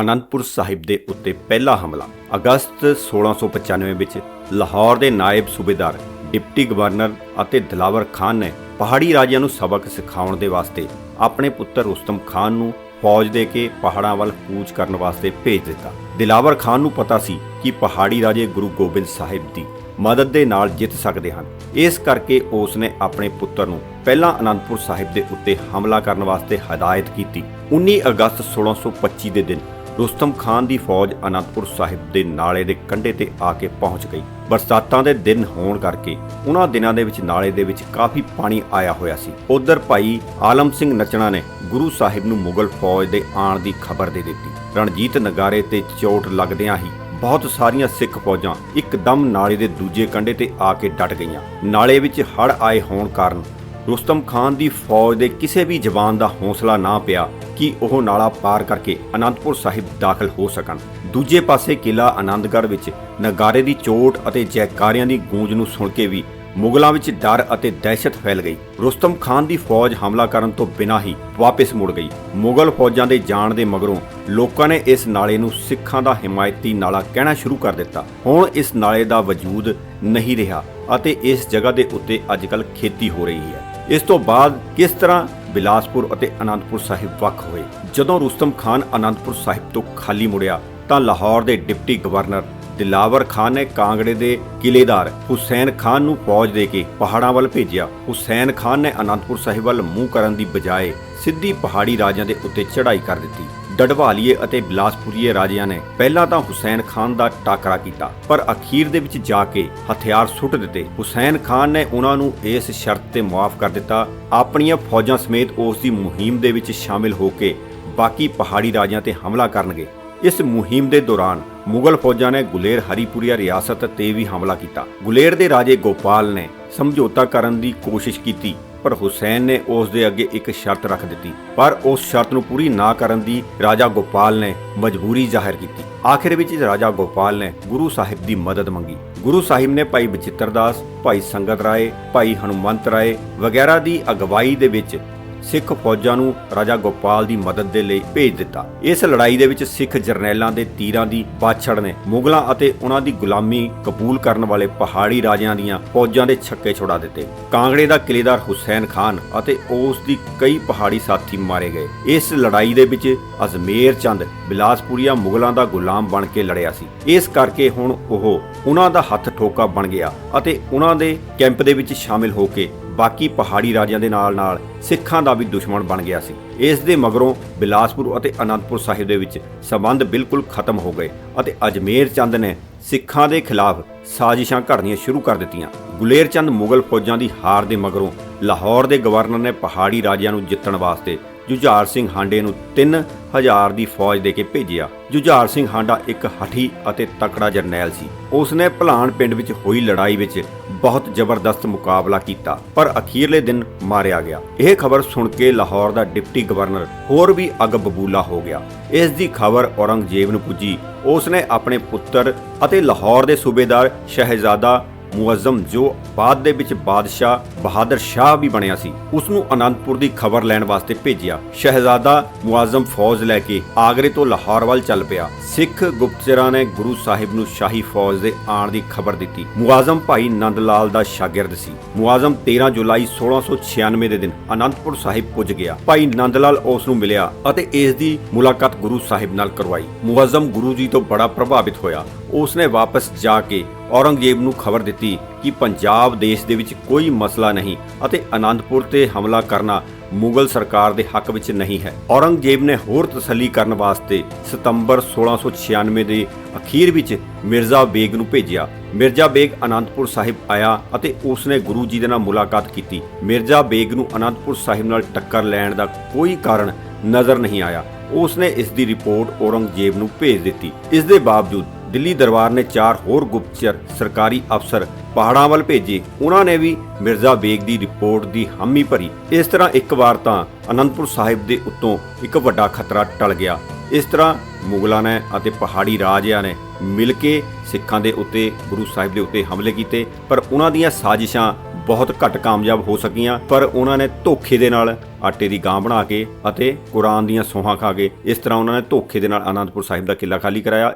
ਅਨੰਦਪੁਰ ਸਾਹਿਬ ਦੇ ਉੱਤੇ ਪਹਿਲਾ ਹਮਲਾ। ਅਗਸਤ 1695 ਵਿੱਚ ਲਾਹੌਰ ਦੇ ਨਾਇਬ ਸੂਬੇਦਾਰ, ਡਿਪਟੀ ਗਵਰਨਰ ਅਤੇ ਦਿਲਾਵਰ ਖਾਨ ਨੇ ਪਹਾੜੀ ਰਾਜਿਆਂ ਨੂੰ ਸਬਕ ਸਿਖਾਉਣ ਦੇ ਵਾਸਤੇ ਆਪਣੇ ਪੁੱਤਰ ਰੁਸਤਮ ਖਾਨ ਨੂੰ ਫੌਜ ਦੇ ਕੇ ਪਹਾੜਾਂ ਵੱਲ ਕੂਚ ਕਰਨ ਵਾਸਤੇ ਭੇਜ ਦਿੱਤਾ। ਦਿਲਾਵਰ ਖਾਨ ਨੂੰ ਪਤਾ ਸੀ ਕਿ ਪਹਾੜੀ ਰਾਜੇ ਗੁਰੂ ਗੋਬਿੰਦ ਸਾਹਿਬ ਦੀ ਮਦਦ ਦੇ ਨਾਲ ਜਿੱਤ ਸਕਦੇ ਹਨ। ਇਸ ਕਰਕੇ ਉਸ ਨੇ ਆਪਣੇ ਪੁੱਤਰ ਨੂੰ ਪਹਿਲਾਂ ਅਨੰਦਪੁਰ ਸਾਹਿਬ ਦੇ ਉੱਤੇ ਹਮਲਾ ਕਰਨ ਵਾਸਤੇ ਹਦਾਇਤ ਕੀਤੀ। 19 ਅਗਸਤ 1625 ਦੇ ਦਿਨ ਰੁਸਤਮ ਖਾਨ ਦੀ ਫੌਜ ਅਨੰਦਪੁਰ ਸਾਹਿਬ ਦੇ ਨਾਲੇ ਦੇ ਕੰਢੇ ਤੇ ਆ ਕੇ ਪਹੁੰਚ ਗਈ। ਬਰਸਾਤਾਂ ਦੇ ਦਿਨ ਹੋਣ ਕਰਕੇ ਉਹਨਾਂ ਦਿਨਾਂ ਦੇ ਵਿੱਚ ਨਾਲੇ ਦੇ ਵਿੱਚ ਕਾਫੀ ਪਾਣੀ ਆਇਆ ਹੋਇਆ ਸੀ। ਉਧਰ ਭਾਈ ਆਲਮ ਸਿੰਘ ਨਚਣਾ ਨੇ ਗੁਰੂ ਸਾਹਿਬ ਨੂੰ ਮੁਗਲ ਫੌਜ ਦੇ ਆਣ ਦੀ ਖਬਰ ਦੇ ਦਿੱਤੀ। ਰਣਜੀਤ ਨਗਾਰੇ ਤੇ ਚੋਟ ਲੱਗਦਿਆਂ ਹੀ ਬਹੁਤ ਸਾਰੀਆਂ ਸਿੱਖ ਫੌਜਾਂ ਇੱਕਦਮ ਨਾਲੇ ਦੇ ਦੂਜੇ ਕੰਢੇ ਤੇ ਆ ਕੇ ਡਟ ਗਈਆਂ। ਨਾਲੇ ਵਿੱਚ ਹੜ ਆਏ ਹੋਣ ਕਾਰਨ ਰੁਸਤਮ ਖਾਨ ਦੀ ਫੌਜ ਦੇ ਕਿਸੇ ਵੀ ਜਵਾਨ ਦਾ ਹੌਸਲਾ ਨਾ ਪਿਆ ਕਿ ਉਹ ਨਾਲਾ ਪਾਰ ਕਰਕੇ ਅਨੰਦਪੁਰ ਸਾਹਿਬ ਦਾਖਲ ਹੋ ਸਕਣ। ਦੂਜੇ ਪਾਸੇ ਕਿਲਾ ਆਨੰਦਗੜ੍ਹ ਵਿੱਚ ਨਗਾਰੇ ਦੀ ਚੋਟ ਅਤੇ ਜੈਕਾਰਿਆਂ ਦੀ ਗੂੰਜ ਨੂੰ ਸੁਣ ਕੇ ਵੀ ਮੁਗਲਾਂ ਵਿੱਚ ਡਰ ਅਤੇ ਦਹਿਸ਼ਤ ਫੈਲ ਗਈ। ਰੁਸਤਮ ਖਾਨ ਦੀ ਫੌਜ ਹਮਲਾ ਕਰਨ ਤੋਂ ਬਿਨਾਂ ਹੀ ਵਾਪਸ ਮੁੜ ਗਈ। ਮੁਗਲ ਫੌਜਾਂ ਦੇ ਜਾਣ ਦੇ ਮਗਰੋਂ ਲੋਕਾਂ ਨੇ ਇਸ ਨਾਲੇ ਨੂੰ ਸਿੱਖਾਂ ਦਾ ਹਿਮਾਇਤੀ ਨਾਲਾ ਕਹਿਣਾ ਸ਼ੁਰੂ ਕਰ ਦਿੱਤਾ। ਹੁਣ ਇਸ ਨਾਲੇ ਦਾ ਵਜੂਦ ਨਹੀਂ ਰਿਹਾ ਅਤੇ ਇਸ ਜਗ੍ਹਾ ਦੇ ਉੱਤੇ ਅੱਜਕੱਲ ਖੇਤੀ ਹੋ ਰਹੀ ਹੈ। ਇਸ ਤੋਂ ਬਾਅਦ ਕਿਸ ਤਰ੍ਹਾਂ ਬਿਲਾਸਪੁਰ ਅਤੇ ਅਨੰਦਪੁਰ ਸਾਹਿਬ ਵੱਖ ਹੋਏ। ਜਦੋਂ ਰੁਸਤਮ ਖਾਨ ਅਨੰਦਪੁਰ ਸਾਹਿਬ ਤੋਂ ਖਾਲੀ ਮੁੜਿਆ, ਤਾਂ ਲਾਹੌਰ ਦੇ ਡਿਪਟੀ ਗਵਰਨਰ ਦਿਲਾਵਰ ਖਾਨ ਨੇ ਕਾਂਗੜੇ ਦੇ ਕਿਲੇਦਾਰ ਹੁਸੈਨ ਖਾਨ ਨੂੰ ਫੌਜ ਦੇ ਕੇ ਪਹਾੜਾਂ ਵੱਲ ਭੇਜਿਆ। ਹੁਸੈਨ ਖਾਨ ਨੇ ਅਨੰਦਪੁਰ ਸਾਹਿਬ ਵੱਲ ਮੂੰਹ ਕਰਨ ਦੀ ਬਜਾਏ ਸਿੱਧੀ ਪਹਾੜੀ ਰਾਜਿਆਂ ਦੇ ਉੱਤੇ ਚੜ੍ਹਾਈ ਕਰ ਦਿੱਤੀ। ਡਡਵਾਲੀਏ ਅਤੇ ਬਿਲਾਸਪੁਰੀਏ ਰਾਜਿਆਂ ਨੇ ਪਹਿਲਾਂ ਤਾਂ ਹੁਸੈਨ ਖਾਨ ਦਾ ਟਾਕਰਾ ਕੀਤਾ, ਪਰ ਅਖੀਰ ਦੇ ਵਿੱਚ ਜਾ ਕੇ ਹਥਿਆਰ ਸੁੱਟ ਦਿੱਤੇ। ਹੁਸੈਨ ਖਾਨ ਨੇ ਉਹਨਾਂ ਨੂੰ ਇਸ ਸ਼ਰਤ ਤੇ ਮੁਆਫ ਕਰ ਦਿੱਤਾ, ਆਪਣੀਆਂ ਫੌਜਾਂ ਸਮੇਤ ਉਸ ਦੀ ਮੁਹਿੰਮ ਦੇ ਵਿੱਚ ਸ਼ਾਮਿਲ ਹੋ ਕੇ ਬਾਕੀ ਪਹਾੜੀ ਰਾਜਿਆਂ ਤੇ ਹਮਲਾ ਕਰਨਗੇ। ਇਸ ਮੁਹਿੰਮ ਦੇ ਦੌਰਾਨ ਮੁਗਲ ਫੌਜਾਂ ਨੇ ਗੁਲੇਰ ਹਰੀਪੁਰੀਆ ਰਿਆਸਤ ਤੇ ਵੀ ਹਮਲਾ ਕੀਤਾ। ਗੁਲੇਰ ਦੇ ਰਾਜੇ ਗੋਪਾਲ ਨੇ ਸਮਝੌਤਾ ਕਰਨ ਦੀ ਕੋਸ਼ਿਸ਼ ਕੀਤੀ, ਪਰ ਹੁਸੈਨ ਨੇ ਉਸ ਦੇ ਅੱਗੇ ਇੱਕ ਸ਼ਰਤ ਰੱਖ ਦਿੱਤੀ। ਪਰ ਉਸ ਸ਼ਰਤ ਨੂੰ ਪੂਰੀ ਨਾ ਕਰਨ ਦੀ ਰਾਜਾ ਗੋਪਾਲ ਨੇ ਮਜਬੂਰੀ ਜ਼ਾਹਿਰ ਕੀਤੀ। ਆਖਿਰ ਵਿੱਚ ਰਾਜਾ ਗੋਪਾਲ ਨੇ ਗੁਰੂ ਸਾਹਿਬ ਦੀ ਮਦਦ ਮੰਗੀ। ਗੁਰੂ ਸਾਹਿਬ ਨੇ ਭਾਈ ਬਚਿੱਤਰ ਦਾਸ ਭਾਈ ਸੰਗਤ ਰਾਏ, ਭਾਈ ਹਨੂਮੰਤ ਰਾਏ ਵਗੈਰਾ ਦੀ ਅਗਵਾਈ ਦੇ ਵਿੱਚ ਸਿੱਖ ਫੌਜਾਂ ਨੂੰ ਰਾਜਾ ਗੋਪਾਲ ਦੀ ਮਦਦ ਦੇ ਲਈ ਭੇਜ ਦਿੱਤਾ। ਇਸ ਲੜਾਈ ਦੇ ਵਿੱਚ ਸਿੱਖ ਜਰਨੈਲਾਂ ਦੇ ਤੀਰਾਂ ਦੀ ਬਾਛੜ ਨੇ ਮੁਗਲਾਂ ਅਤੇ ਉਹਨਾਂ ਦੀ ਗੁਲਾਮੀ ਕਬੂਲ ਕਰਨ ਵਾਲੇ ਪਹਾੜੀ ਰਾਜਿਆਂ ਦੀਆਂ ਫੌਜਾਂ ਦੇ ਛੱਕੇ ਛੁਡਾ ਦਿੱਤੇ। ਕਾਂਗੜੇ ਦਾ ਕਿਲੇਦਾਰ ਹੁਸੈਨ ਖਾਨ ਅਤੇ ਉਸ ਦੀ ਕਈ ਪਹਾੜੀ ਸਾਥੀ ਮਾਰੇ ਗਏ। ਇਸ ਲੜਾਈ ਦੇ ਵਿੱਚ ਅਜ਼ਮੇਰ ਚੰਦ ਬਿਲਾਸਪੁਰੀਆ ਮੁਗਲਾਂ ਦਾ ਗੁਲਾਮ ਬਣ ਕੇ ਲੜਿਆ ਸੀ। ਇਸ ਕਰਕੇ ਹੁਣ ਉਹ ਉਹਨਾਂ ਦਾ ਹੱਥ ਠੋਕਾ ਬਣ ਗਿਆ ਅਤੇ ਉਹਨਾਂ ਦੇ ਕੈਂਪ ਦੇ ਵਿੱਚ ਸ਼ਾਮਿਲ ਹੋ ਕੇ ਬਾਕੀ ਪਹਾੜੀ ਰਾਜਿਆਂ ਦੇ ਨਾਲ-ਨਾਲ ਸਿੱਖਾਂ ਦਾ ਵੀ ਦੁਸ਼ਮਣ ਬਣ ਗਿਆ ਸੀ। ਇਸ ਦੇ ਮਗਰੋਂ ਬਿਲਾਸਪੁਰ ਅਤੇ ਅਨੰਦਪੁਰ ਸਾਹਿਬ ਦੇ ਵਿੱਚ ਸਬੰਧ ਬਿਲਕੁਲ ਖਤਮ ਹੋ ਗਏ ਅਤੇ ਅਜਮੇਰ ਚੰਦ ਨੇ ਸਿੱਖਾਂ ਦੇ ਖਿਲਾਫ ਸਾਜ਼ਿਸ਼ਾਂ ਘੜਨੀਆਂ ਸ਼ੁਰੂ ਕਰ ਦਿੱਤੀਆਂ। ਗੁਲੇਰ ਚੰਦ ਮੁਗਲ ਫੌਜਾਂ ਦੀ ਹਾਰ ਦੇ ਮਗਰੋਂ ਲਾਹੌਰ ਦੇ ਗਵਰਨਰ ਨੇ ਪਹਾੜੀ ਰਾਜਿਆਂ ਨੂੰ ਜਿੱਤਣ ਵਾਸਤੇ ਜੁਝਾਰ ਸਿੰਘ ਹਾਂਡੇ ਨੂੰ 3000 ਦੀ ਫੌਜ ਦੇ ਕੇ ਭੇਜਿਆ। ਜੁਝਾਰ ਸਿੰਘ ਹਾਂਡਾ ਇੱਕ ਹਠੀ ਅਤੇ ਤਕੜਾ ਜਰਨੈਲ ਸੀ। ਉਸ ਭਲਾਨ ਪਿੰਡ ਵਿੱਚ ਹੋਈ ਲੜਾਈ ਵਿੱਚ ਬਹੁਤ ਜ਼ਬਰਦਸਤ ਮੁਕਾਬਲਾ ਕੀਤਾ, ਪਰ ਅਖੀਰਲੇ ਦਿਨ ਮਾਰਿਆ ਗਿਆ। ਇਹ ਖਬਰ ਸੁਣ ਕੇ ਲਾਹੌਰ ਦਾ ਡਿਪਟੀ ਗਵਰਨਰ ਹੋਰ ਵੀ ਅੱਗ ਬਬੂਲਾ ਹੋ ਗਿਆ। ਇਸ ਦੀ ਖਬਰ ਔਰੰਗਜ਼ੇਬ ਨੂੰ ਪੁੱਜੀ। ਉਸਨੇ ਆਪਣੇ ਪੁੱਤਰ ਅਤੇ ਲਾਹੌਰ ਦੇ ਸੂਬੇਦਾਰ ਸ਼ਹਿਜ਼ਾਦਾ ਮੁਅਜ਼ਮ ਜੋ ਬਾਅਦ ਦੇ ਵਿੱਚ ਬਾਦਸ਼ਾਹ ਬਹਾਦਰ ਸ਼ਾਹ ਵੀ ਬਣਿਆ ਸੀ ਉਸ ਨੂੰ ਅਨੰਦਪੁਰ ਦੀ ਖਬਰ ਲੈਣ ਵਾਸਤੇ ਭੇਜਿਆ। ਸ਼ਹਿਜ਼ਾਦਾ ਮੁਆਜ਼ਮ ਫੌਜ ਲੈ ਕੇ ਆਗਰੇ ਤੋਂ ਲਾਹੌਰ ਵੱਲ ਚੱਲ ਪਿਆ। ਸਿੱਖ ਗੁਪਤਚਰਾਂ ਨੇ ਗੁਰੂ ਸਾਹਿਬ ਨੂੰ ਸ਼ਾਹੀ ਫੌਜ ਦੇ ਆਣ ਦੀ ਖਬਰ ਦਿੱਤੀ। ਮੁਆਜ਼ਮ ਭਾਈ ਨੰਦ ਲਾਲ ਦਾ ਸ਼ਾਗਿਰਦ ਸੀ। ਮੁਆਜ਼ਮ 13 ਜੁਲਾਈ 1696 ਦੇ ਦਿਨ ਅਨੰਦਪੁਰ ਸਾਹਿਬ ਪੁੱਜ ਗਿਆ। ਭਾਈ ਨੰਦ ਲਾਲ ਉਸ ਨੂੰ ਮਿਲਿਆ ਅਤੇ ਇਸ ਦੀ ਮੁਲਾਕਾਤ ਗੁਰੂ ਸਾਹਿਬ ਨਾਲ ਕਰਵਾਈ। ਮੁਆਜ਼ਮ ਗੁਰੂ ਜੀ ਤੋਂ ਬੜਾ ਪ੍ਰਭਾਵਿਤ ਹੋਇਆ। ਉਸ ਨੇ ਵਾਪਸ ਜਾ ਕੇ ਔਰੰਗਜ਼ੇਬ ਨੂੰ ਖਬਰ ਦਿੱਤੀ ਕਿ ਪੰਜਾਬ ਦੇਸ਼ ਦੇ ਵਿੱਚ ਕੋਈ ਮਸਲਾ ਨਹੀਂ ਅਤੇ ਆਨੰਦਪੁਰ ਤੇ ਹਮਲਾ ਕਰਨਾ ਮੁਗਲ ਸਰਕਾਰ ਦੇ ਹੱਕ ਵਿੱਚ ਨਹੀਂ ਹੈ। ਔਰੰਗਜ਼ੇਬ ਨੇ ਹੋਰ ਤਸੱਲੀ ਕਰਨ ਵਾਸਤੇ ਸਤੰਬਰ 1696 ਦੇ ਅਖੀਰ ਵਿੱਚ ਮਿਰਜ਼ਾ ਬੇਗ ਨੂੰ ਭੇਜਿਆ। ਮਿਰਜ਼ਾ ਬੇਗ ਅਨੰਦਪੁਰ ਸਾਹਿਬ ਆਇਆ ਅਤੇ ਉਸ ਨੇ ਗੁਰੂ ਜੀ ਦੇ ਨਾਲ ਮੁਲਾਕਾਤ ਕੀਤੀ। ਮਿਰਜ਼ਾ ਬੇਗ ਨੂੰ ਅਨੰਦਪੁਰ ਸਾਹਿਬ ਨਾਲ ਟੱਕਰ ਲੈਣ ਦਾ ਕੋਈ ਕਾਰਨ ਨਜ਼ਰ ਨਹੀਂ ਆਇਆ। ਉਸ ਨੇ ਇਸ ਦੀ ਰਿਪੋਰਟ ਔਰੰਗਜ਼ੇਬ ਨੂੰ ਭੇਜ ਦਿੱਤੀ। ਇਸ ਦੇ ਬਾਵਜੂਦ ਦਿੱਲੀ ਦਰਬਾਰ ਨੇ ਚਾਰ ਹੋਰ ਗੁਪਤਚਰ ਸਰਕਾਰੀ ਅਫਸਰ ਪਹਾੜਾਂ ਵੱਲ ਭੇਜੇ। ਉਹਨਾਂ ਨੇ ਵੀ ਮਿਰਜ਼ਾ ਬੇਗ ਦੀ ਰਿਪੋਰਟ ਦੀ ਹਾਮੀ ਭਰੀ। ਇਸ ਤਰ੍ਹਾਂ ਇੱਕ ਵਾਰ ਤਾਂ ਅਨੰਦਪੁਰ ਸਾਹਿਬ ਦੇ ਉੱਤੋਂ ਇੱਕ ਵੱਡਾ ਖਤਰਾ ਟਲ ਗਿਆ। ਇਸ ਤਰ੍ਹਾਂ ਮੁਗਲਾਂ ਨੇ ਅਤੇ ਪਹਾੜੀ ਰਾਜਿਆਂ ਨੇ ਮਿਲ ਕੇ ਸਿੱਖਾਂ ਦੇ ਉੱਤੇ, ਗੁਰੂ ਸਾਹਿਬ ਦੇ ਉੱਤੇ ਹਮਲੇ ਕੀਤੇ। ਪਰ ਉਹਨਾਂ ਦੀਆਂ ਸਾਜ਼ਿਸ਼ਾਂ ਬਹੁਤ ਘੱਟ ਕਾਮਯਾਬ ਹੋ ਸਕੀਆਂ। ਪਰ ਉਹਨਾਂ ਨੇ ਧੋਖੇ ਦੇ ਨਾਲ ਆਟੇ ਦੀ ਗਾਂ ਬਣਾ ਕੇ ਅਤੇ ਕੁਰਾਨ ਦੀਆਂ ਸੋਹਾਂ ਖਾ ਕੇ ਇਸ ਤਰ੍ਹਾਂ ਉਹਨਾਂ ਨੇ ਧੋਖੇ ਦੇ ਨਾਲ ਆਨੰਦਪੁਰ ਸਾਹਿਬ ਦਾ ਕਿਲਾ ਖਾਲੀ ਕਰਾਇਆ।